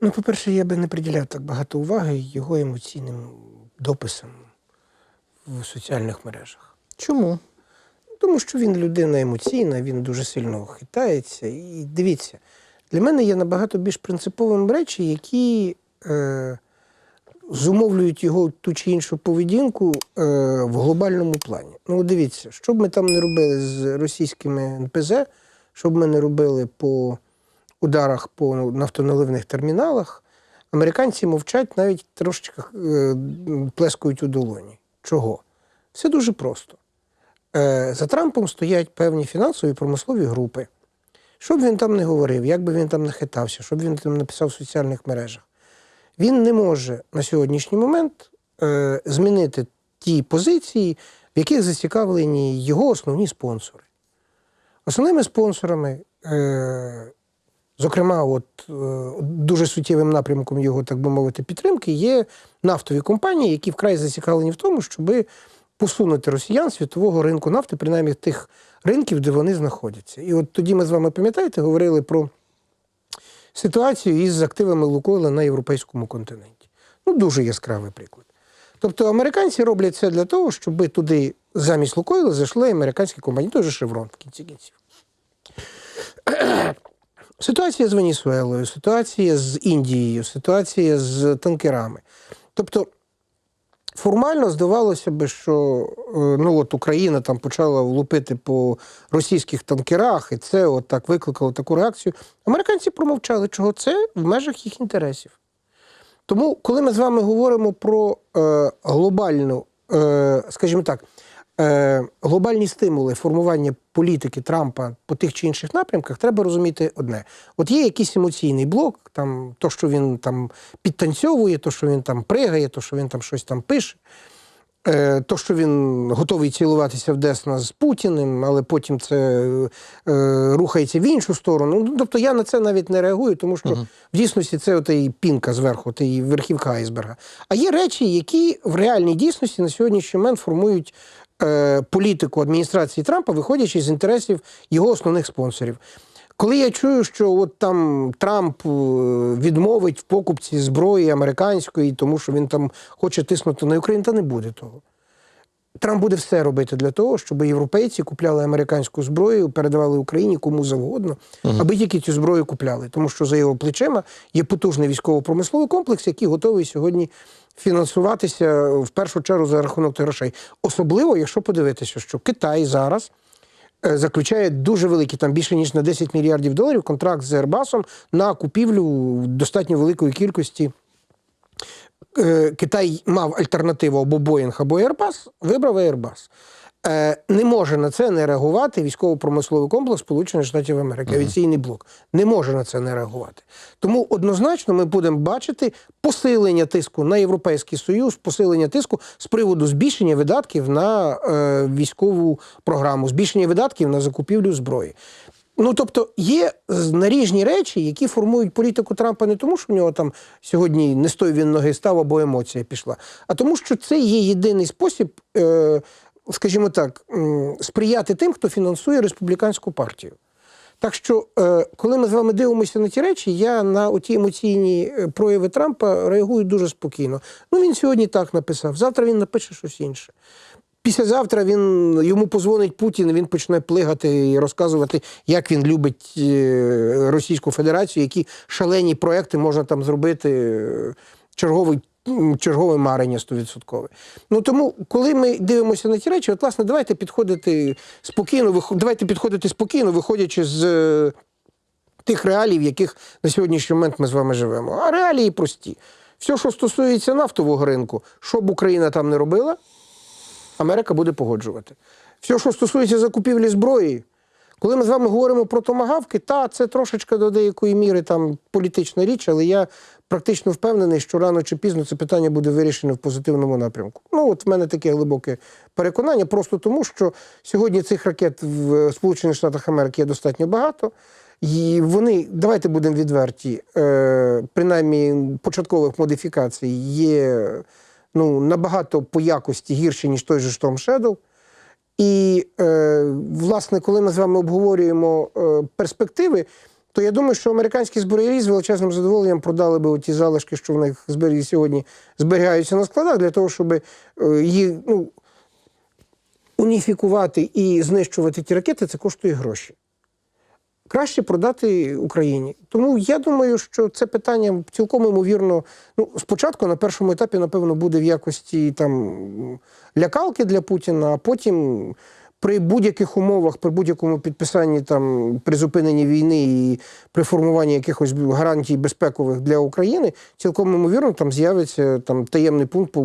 Ну, по-перше, я би не приділяв так багато уваги його емоційним дописам в соціальних мережах. Чому? Тому що він людина емоційна, він дуже сильно хитається. І дивіться, для мене є набагато більш принциповим речі, які е, зумовлюють його ту чи іншу поведінку е, в глобальному плані. Ну, дивіться, що б ми там не робили з російськими НПЗ, що б ми не робили по ударах по нафтоналивних терміналах, американці мовчать, навіть трошечки е, плескають у долоні. Чого? Все дуже просто. Е, За Трампом стоять певні фінансові промислові групи. Що б він там не говорив, як би він там не хитався, що б він там написав в соціальних мережах, він не може на сьогоднішній момент е, змінити ті позиції, в яких зацікавлені його основні спонсори. Основними спонсорами, зокрема, от, е, дуже суттєвим напрямком його, так би мовити, підтримки, є нафтові компанії, які вкрай зацікавлені в тому, щоби посунути росіян світового ринку нафти, принаймні тих ринків, де вони знаходяться. І от тоді ми з вами пам'ятаєте, говорили про ситуацію із активами Лукойла на європейському континенті. Ну, дуже яскравий приклад. Тобто американці роблять це для того, щоб туди замість Лукойла зайшли американські компанії, той Шеврон в кінці кінців. Ситуація з Венесуелою, ситуація з Індією, ситуація з танкерами. Тобто, формально здавалося би, що е, ну, от Україна там почала влупити по російських танкерах, і це от так викликало таку реакцію. Американці промовчали, чого це в межах їх інтересів. Тому, коли ми з вами говоримо про е, глобальну, е, скажімо так, глобальні стимули формування політики Трампа по тих чи інших напрямках, треба розуміти одне: от є якийсь емоційний блок, там то, що він там підтанцьовує, то, що він там пригає, то, що він там щось там пише. Е, То, що він готовий цілуватися в Десна з Путіним, але потім це е, рухається в іншу сторону. Ну, тобто я на це навіть не реагую, тому що в дійсності це отей пінка зверху, отей верхівка айсберга. А є речі, які в реальній дійсності на сьогоднішній момент формують е, політику адміністрації Трампа, виходячи з інтересів його основних спонсорів. Коли я чую, що от там Трамп е, відмовить в покупці зброї американської, тому що він там хоче тиснути на Україну, та не буде того. Трамп буде все робити для того, щоб європейці купляли американську зброю, передавали Україні кому завгодно, аби тільки цю зброю купляли. Тому що за його плечима є потужний військово-промисловий комплекс, який готовий сьогодні фінансуватися в першу чергу за рахунок грошей. Особливо, якщо подивитися, що Китай зараз. е, Заключає дуже великий, там більше ніж на 10 мільярдів доларів, контракт з Airbus на купівлю достатньо великої кількості е, Китай мав альтернативу або Боїнг, або Airbus, вибрав Airbus. Е, Не може на це не реагувати військово-промисловий комплекс Сполучених Штатів Америки, авіаційний блок. Не може на це не реагувати. Тому однозначно ми будемо бачити посилення тиску на Європейський Союз, посилення тиску з приводу збільшення видатків на е, військову програму, збільшення видатків на закупівлю зброї. Ну, тобто є наріжні речі, які формують політику Трампа не тому, що в нього там сьогодні не з він ноги став або емоція пішла, а тому, що це є єдиний спосіб, е, скажімо так, сприяти тим, хто фінансує республіканську партію. Так що, е, коли ми з вами дивимося на ті речі, я на оті емоційні е, прояви Трампа реагую дуже спокійно. Ну, він сьогодні так написав, завтра він напише щось інше. Післязавтра він йому позвонить Путін, він почне плигати і розказувати, як він любить е, Російську Федерацію, які шалені проекти можна там зробити. Черговий, чергове марення 100%. Ну тому, коли ми дивимося на ті речі, от власне, давайте підходити спокійно, давайте підходити спокійно, виходячи з е, тих реалій, в яких на сьогоднішній момент ми з вами живемо. А реалії прості. Все, що стосується нафтового ринку, що б Україна там не робила, Америка буде погоджувати. Все, що стосується закупівлі зброї, коли ми з вами говоримо про томагавки, та це трошечки до деякої міри там політична річ, але я практично впевнений, що рано чи пізно це питання буде вирішено в позитивному напрямку. Ну, от в мене таке глибоке переконання, просто тому, що сьогодні цих ракет в Сполучених Штатах Америки є достатньо багато. І вони, давайте будемо відверті, е, принаймні початкових модифікацій є ну, набагато по якості гірші, ніж той же Storm Shadow. І, е, власне, коли ми з вами обговорюємо е, перспективи, то я думаю, що американські зброярі з величезним задоволенням продали би ті залишки, що в них збері сьогодні зберігаються на складах, для того, щоб е, їх ну, уніфікувати і знищувати ті ракети, це коштує гроші. Краще продати Україні. Тому я думаю, що це питання цілком ймовірно. Ну, спочатку на першому етапі, напевно, буде в якості там лякалки для Путіна, а потім при будь-яких умовах, при будь-якому підписанні там призупиненні війни і при формуванні якихось гарантій безпекових для України, цілком ймовірно там з'явиться там таємний пункт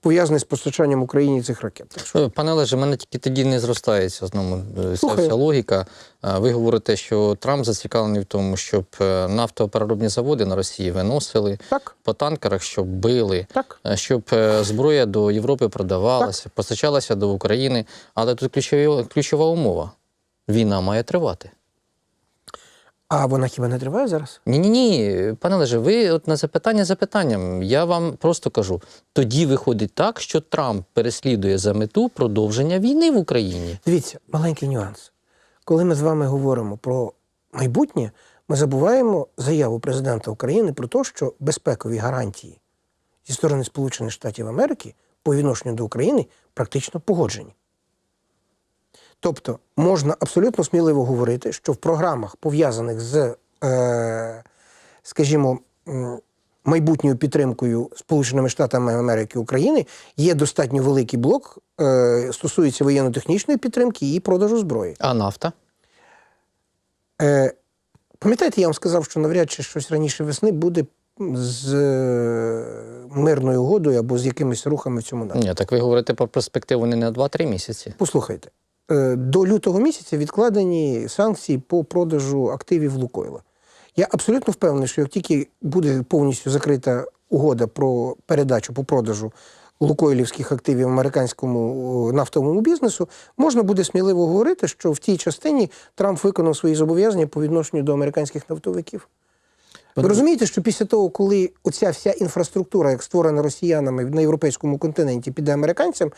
пов'язаний з постачанням Україні цих ракет. Так що Е, Пане Олеже, мене тільки тоді не зростається знову е, вся логіка. Е, Ви говорите, що Трамп зацікавлений в тому, щоб е, нафтопереробні заводи на Росії виносили так, по танкерах, щоб били, так. е, щоб е, зброя до Європи продавалася, постачалася до України. Але тут ключова, ключова умова: війна має тривати. А вона хіба не триває зараз? Ні, ні, ні, пане Леже, ви от на запитання запитанням. Я вам просто кажу: тоді виходить так, що Трамп переслідує за мету продовження війни в Україні. Дивіться, маленький нюанс. Коли ми з вами говоримо про майбутнє, ми забуваємо заяву президента України про те, що безпекові гарантії зі сторони Сполучених Штатів Америки по відношенню до України практично погоджені. Тобто можна абсолютно сміливо говорити, що в програмах, пов'язаних з, е, скажімо, майбутньою підтримкою Сполученими Штатами Америки України, є достатньо великий блок, е, стосується воєнно-технічної підтримки і продажу зброї. А нафта? Е, пам'ятаєте, я вам сказав, що навряд чи щось раніше весни буде з мирною угодою або з якимись рухами в цьому напрямку. Ні, так ви говорите про перспективу не на 2-3 місяці. Послухайте, до лютого місяця відкладені санкції по продажу активів Лукойла. Я абсолютно впевнений, що як тільки буде повністю закрита угода про передачу по продажу лукойлівських активів американському нафтовому бізнесу, можна буде сміливо говорити, що в тій частині Трамп виконав свої зобов'язання по відношенню до американських нафтовиків. Ви розумієте, що після того, коли оця вся інфраструктура, як створена росіянами на європейському континенті, піде американцям,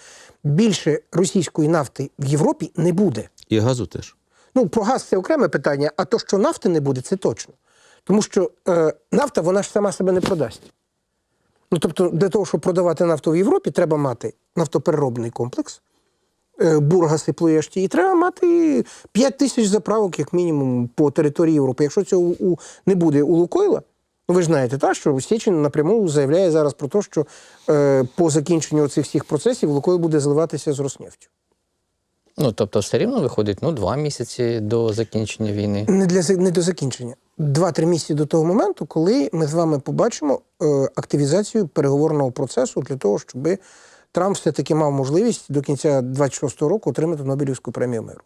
більше російської нафти в Європі не буде. І газу теж. Ну, про газ це окреме питання, а то, що нафти не буде, це точно. Тому що е, нафта вона ж сама себе не продасть. Ну, тобто, для того, щоб продавати нафту в Європі, треба мати нафтопереробний комплекс, е, бургаси плоєшті, і треба мати 5 тисяч заправок, як мінімум, по території Європи. Якщо цього у, не буде у Лукойла, ну ви ж знаєте, та, що Сєчин напряму заявляє зараз про те, що е, по закінченню цих всіх процесів Лукойл буде зливатися з Роснефтю. Ну, тобто, все рівно виходить ну, 2 місяці до закінчення війни. Не для не до закінчення. Два-три місяці до того моменту, коли ми з вами побачимо е, активізацію переговорного процесу для того, щоб Трамп все-таки мав можливість до кінця 26-го року отримати Нобелівську премію миру.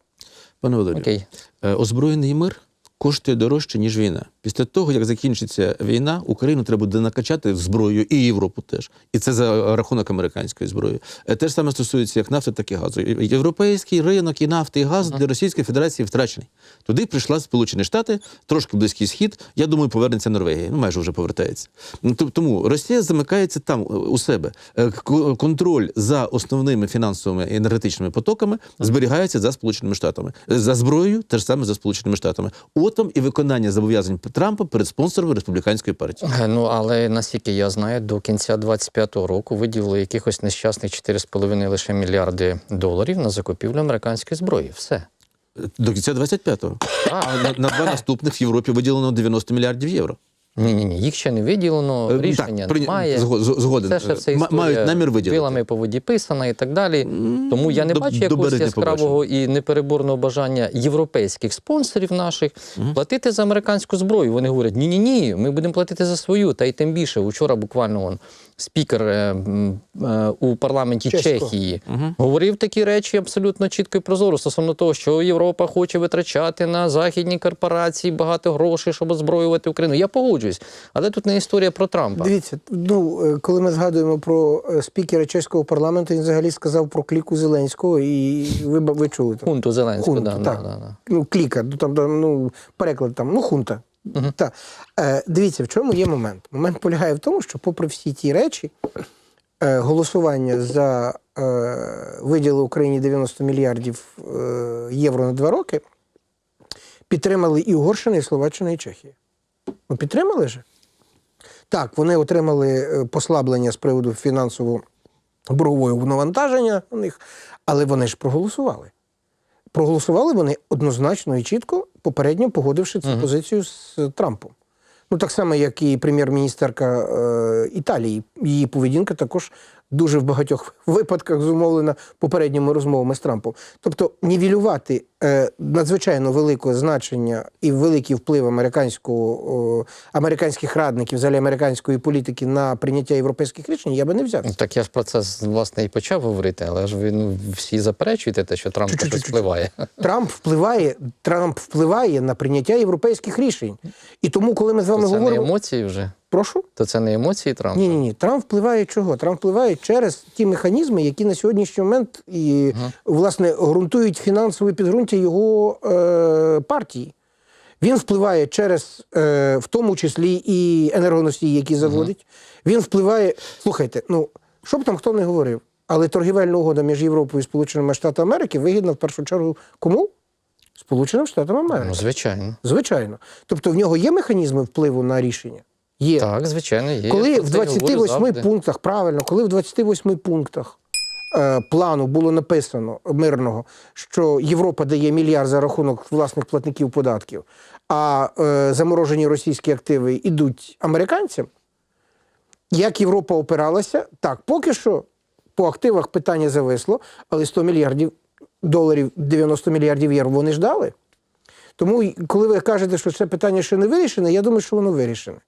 Пане Володимире, озброєний мир коштує дорожче, ніж війна. Після того, як закінчиться війна, Україну треба буде накачати зброєю і Європу теж. І це за рахунок американської зброї. Е, Те ж саме стосується як нафти, так і газу. Європейський ринок і нафти, і газ для Російської Федерації втрачений. Туди прийшла Сполучені Штати, трошки близький схід. Я думаю, повернеться Норвегія. Ну, майже вже повертається. Ну, Тому Росія замикається там е, у себе. Е, Контроль за основними фінансовими і енергетичними потоками зберігається за Сполученими Штатами. За зброєю теж саме за Сполученими Штатами. Отом і виконання зобов'язань Трампа перед спонсорами республіканської партії. Е, Ну, але наскільки я знаю, до кінця 25-го року виділили якихось нещасних 4,5 лише мільярди доларів на закупівлю американської зброї. Все. До кінця 25-го. А на, на два наступних в Європі виділено 90 мільярдів євро. Ні, ні, ні, їх ще не виділено, Е, рішення так, немає. згоден. Це ще все М- історія мають намір виділити. вилами по воді писана і так далі. Тому я не до- бачу якогось яскравого яскравого і непереборного бажання європейських спонсорів наших платити за американську зброю. Вони говорять: ні, ні, ні, ми будемо платити за свою. Та й тим більше. Вчора буквально он спікер е, е, у парламенті Чесько. Чехії говорив такі речі абсолютно чітко і прозоро стосовно того, що Європа хоче витрачати на західні корпорації багато грошей, щоб озброювати Україну. Я погоджуюсь, але тут не історія про Трампа. Дивіться, ну е, коли ми згадуємо про е, спікера чеського парламенту, він взагалі сказав про кліку Зеленського, і ви, ви чули там. Хунту Зеленського, Хунту, да, так. да, да, да. ну, кліка, ну там, там, ну, переклад там, ну, хунта. Так. Е, дивіться, в чому є момент? Момент полягає в тому, що, попри всі ті речі, е, голосування за е, виділи Україні 90 мільярдів е, євро на два роки підтримали і Угорщина, і Словаччина, і Чехія. Ну, підтримали же? Так, вони отримали е, послаблення з приводу фінансового боргового навантаження у них, але вони ж проголосували. Проголосували вони однозначно і чітко, попередньо погодивши цю позицію з Трампом. Ну, так само, як і прем'єр-міністерка е, Італії. Її поведінка також дуже в багатьох випадках зумовлена попередніми розмовами з Трампом. Тобто, нівелювати е, надзвичайно велике значення і великий вплив американського, американських радників, взагалі американської політики на прийняття європейських рішень, я би не взяв. Так я ж про це власне і почав говорити, але ж ви ну, всі заперечуєте те, що Трамп щось Чу-чу-чу-чу. впливає. Трамп впливає, Трамп впливає на прийняття європейських рішень. І тому, коли ми з вами це говоримо. емоції вже. Прошу? То це не емоції Трампа. Ні, ні, ні. Трамп впливає чого? Трамп впливає через ті механізми, які на сьогоднішній момент і, власне, ґрунтують фінансове підґрунтя його е, партії. Він впливає через, е, в тому числі, і енергоносії, які заводить. Він впливає. Слухайте, ну що б там хто не говорив, але торгівельна угода між Європою і Сполученими Штатами Америки вигідна в першу чергу кому? Сполученим Штатам Америки. Ну, звичайно. Звичайно. Тобто в нього є механізми впливу на рішення? Є. Так, звичайно, є. Коли в про це й говорю 28 пунктах, правильно, коли в 28 пунктах е, плану було написано мирного, що Європа дає мільярд за рахунок власних платників податків, а е, заморожені російські активи йдуть американцям, як Європа опиралася, так, поки що по активах питання зависло, але 100 мільярдів доларів, 90 мільярдів євро вони ж дали. Тому, коли ви кажете, що це питання ще не вирішене, я думаю, що воно вирішене.